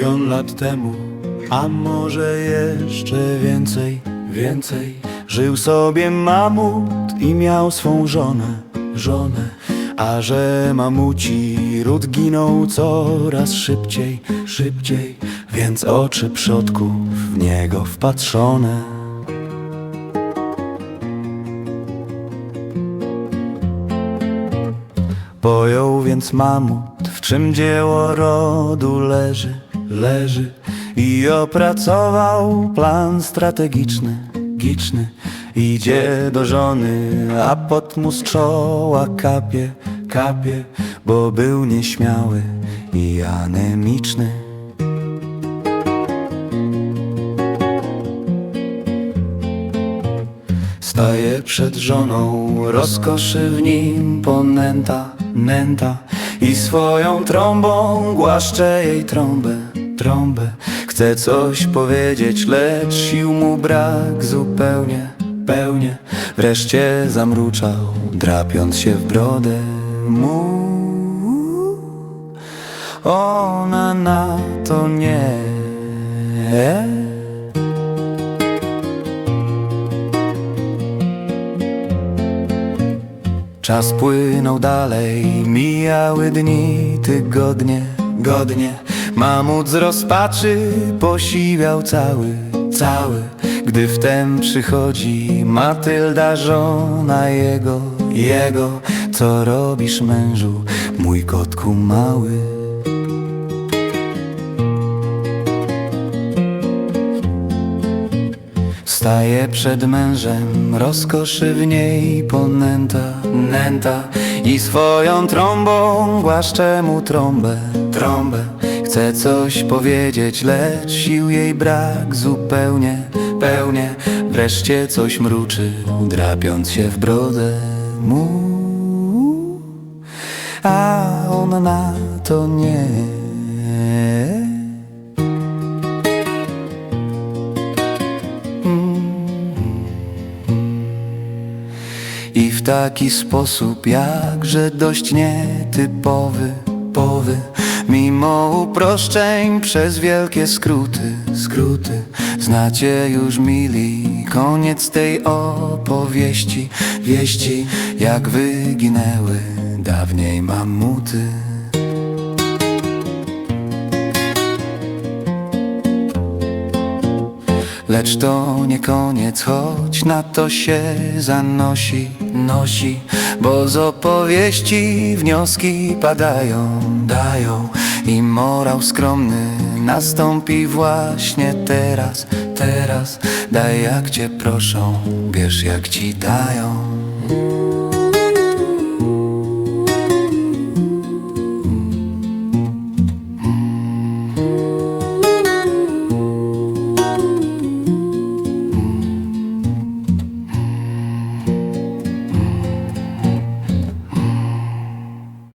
lat temu, a może jeszcze więcej, więcej. Żył sobie mamut i miał swą żonę, żonę. A że mamuci ród ginął coraz szybciej, szybciej, więc oczy przodków w niego wpatrzone. Pojął więc mamut, w czym dzieło rodu leży, leży i opracował plan strategiczny, giczny. Idzie do żony, a pot mu z czoła kapie, kapie, bo był nieśmiały i anemiczny. Staje przed żoną, rozkoszy w nim ponęta, nęta I swoją trąbą głaszcze jej trąbę, trąbę. Chce coś powiedzieć, lecz sił mu brak zupełnie, pełnie. Wreszcie zamruczał, drapiąc się w brodę mu. Ona na to nie. Czas płynął dalej, mijały dni, tygodnie, godnie Mamut z rozpaczy posiwiał cały, cały. Gdy wtem przychodzi Matylda, żona jego, jego. Co robisz mężu, mój kotku mały? Staje przed mężem, rozkoszy w niej ponęta, nęta. I swoją trąbą głaszcze mu trąbę, trąbę Chce coś powiedzieć, lecz sił jej brak zupełnie, pełnie. Wreszcie coś mruczy, drapiąc się w brodę mu. A on na to nie. I w taki sposób jakże dość nietypowy powy Mimo uproszczeń przez wielkie skróty, skróty Znacie już mili koniec tej opowieści. Wieści jak wyginęły dawniej mamuty Lecz to nie koniec, choć na to się zanosi, nosi Bo z opowieści wnioski padają, dają I morał skromny nastąpi właśnie teraz, teraz. Daj jak cię proszą, bierz jak ci dają